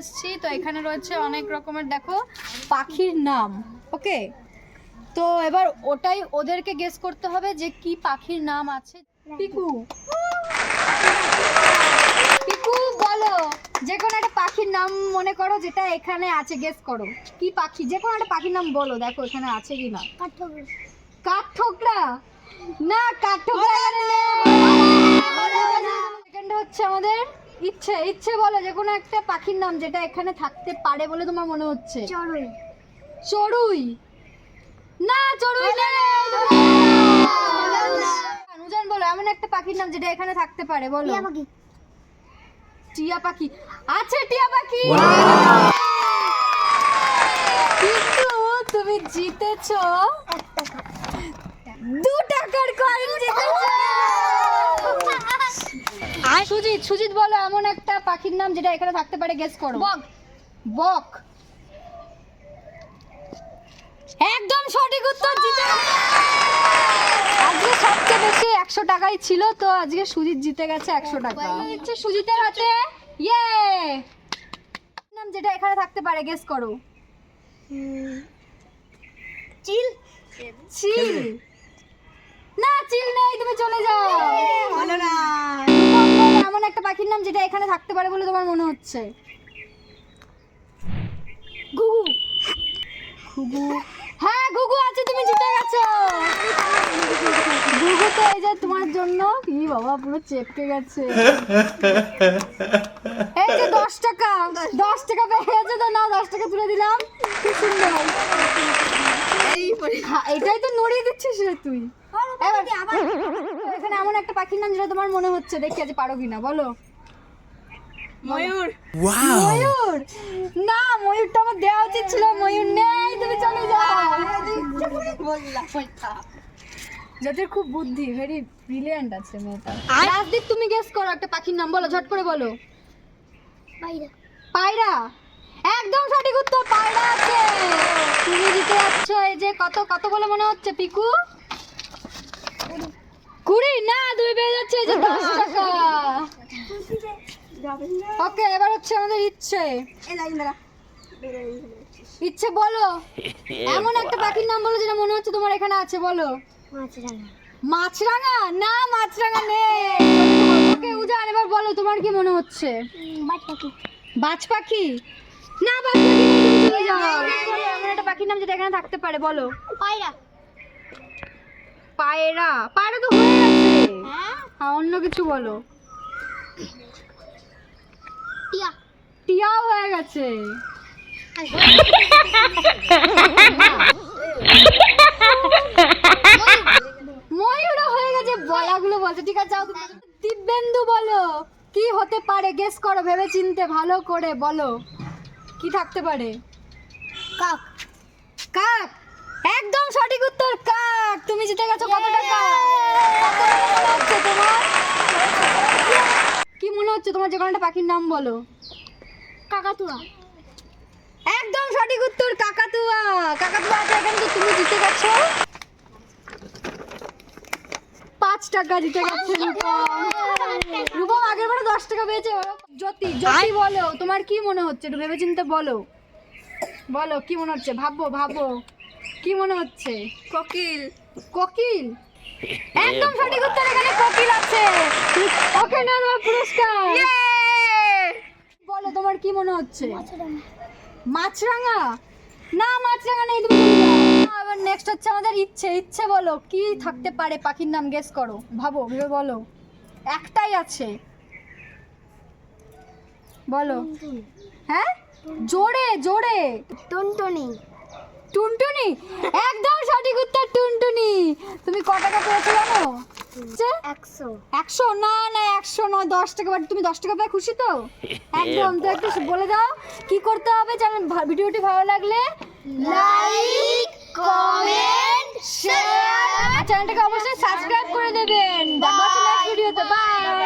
এসেছি তো এখানে রয়েছে অনেক রকমের দেখো পাখির নাম ওকে? তো এবার ওটাই ওদেরকে গেস করতে হবে যে কি পাখির নাম আছে। পিকু। পিকু বলো যে কোনো একটা পাখির নাম মনে করো যেটা এখানে আছে গেস করো। কি পাখি? যে কোনো একটা পাখির নাম বলো দেখো এখানে আছে কি না। কাঠঠোকরা। না কাঠঠোকরা এখানে নেই। সেকেন্ড হচ্ছে আমাদের ইচ্ছে ইচ্ছে বলো যে কোনো একটা পাখির নাম যেটা এখানে থাকতে পারে বলে তোমার মনে হচ্ছে? চড়ুই। না চড়ুই নেই নুজান বলো এমন একটা পাখির নাম যেটা এখানে থাকতে পারে বলো। টিয়া পাখি। আছে টিয়া পাখি! কিন্তু তুমি জিতেছো দু সুজিত সুজিত বলো এমন একটা পাখির নাম যেটা এখানে থাকতে পারে গেস করো। বক। বক। একদম সঠিক উত্তর জিতে আজকে সবচেয়ে বেশি একশো টাকাই ছিল তো আজকে সুজিত জিতে গেছে একশো টাকা। হচ্ছে সুজিতের হাতে। ইয়ে নাম যেটা এখানে থাকতে পারে গেস করো। চিল। চিল। না চিল নেই তুমি চলে যাও। এমন একটা পাখির নাম যেটা এখানে থাকতে পারে বলে তোমার মনে হচ্ছে? ঘুঘু। ঘুঘু। হ্যাঁ ঘুঘু আছে তুমি জিতে গেছো। ঘুঘু তো এই যে তোমার জন্য কি বাবা পুরো চেপকে গেছে। এই যে দশ টাকা দশ টাকা পেয়ে গেছে তো না দশ টাকা তুলে দিলাম। কি সুন্দর। এটাই তো নড়িয়ে দিচ্ছিস রে তুই। এখানে এমন একটা পাখির নাম যেটা তোমার মনে হচ্ছে দেখি আজ পারো কিনা বলো। ময়ূর। ময়ূর? না ময়ূরটা আমার দেওয়া উচিত ছিল ময়ূর নেই তুমি চলে যাও। যাদের খুব বুদ্ধি ভেরি ব্রিলিয়ান্ট আছে মেয়েটা। রাজদীপ তুমি গেস করো একটা পাখির নাম বলো ঝট করে বলো। পায়রা? একদম সঠিক উত্তর পায়রা আছে তুমি জিতে যাচ্ছ এই যে কত কত বলে মনে হচ্ছে পিকু? কুড়ি? না তুমি পেয়ে যাচ্ছে যে দশ টাকা। ওকে এবার হচ্ছে আমাদের ইচ্ছে। ইচ্ছে বলো। এমন একটা পাখির নাম বলো যেটা মনে হচ্ছে তোমার এখানে আছে বলো। মাছরাঙা। না মাছরাঙা নেই। ওকে উজান এবার বলো তোমার কি মনে হচ্ছে? বাজ পাখি। বাজ পাখি? নেই তুমি চলে যাও। এমন একটা পাখির নাম যেটা এখানে থাকতে পারে বলো। পায়রা। পায়রা? পায়রা তো হয়ে গেছে। হ্যাঁ? অন্য কিছু বলো। টিয়া। টিয়াও হয়ে গেছে। ময়ূরও হয়ে গেছে বলাগুলো বলছে। ঠিক আছে যাও। দিব্যেন্দু বলো কি হতে পারে? গেস করো ভেবে চিনতে ভালো করে বলো। কি থাকতে পারে? কাক। কাক? একদম সঠিক উত্তর কাক। তুমি জিতে গেছো কত টাকা? তোমার? কি মনে হচ্ছে তোমার যে কোনো একটা পাখির নাম বলো? কাকাতুয়া। একদম সঠিক উত্তর কাকাতুয়া। কাকাতুয়া আছে এখানে তো তুমি জিতে গেছো। পাঁচ টাকা জিতে গেছে রূপম আগের বারে দশ টাকা পেয়েছে জ্যোতি জ্যোতি বলো তোমার কি মনে হচ্ছে? একটু ভেবেচিন্তে বলো। বলো কি মনে হচ্ছে? ভাবো ভাবো কি মনে হচ্ছে? কোকিল। কোকিল? একদম সঠিক উত্তর এখানে কোকিল আছে। ওকে না তোমার পুরস্কার। বলো তোমার কি মনে হচ্ছে? মাছরাঙা। না মাছরাঙা নেই তুমি। এবার নেক্সট হচ্ছে আমাদের ইচ্ছে। ইচ্ছে বলো কি থাকতে পারে? পাখির নাম গেস করো। ভাবো ভেবে বলো। একটাই আছে। বলো। হ্যাঁ? জোরে জোরে। টুনটুনি। টুনটুনি? একদম সঠিক উত্তর টুনটুনি। তুমি ক টাকা পেয়েছ জানো? একশো। একশো? না না একশো নয় দশ টাকা বাট তুমি দশ টাকা পেয়ে খুশি তো? একদম তো একটু বলে দাও কি করতে হবে চ্যানেল ভিডিওটি ভালো লাগলে? লাইক কমেন্ট শেয়ার চ্যানেলটাকে অবশ্যই সাবস্ক্রাইব করে দেবেন। দেখা হচ্ছে 拜拜。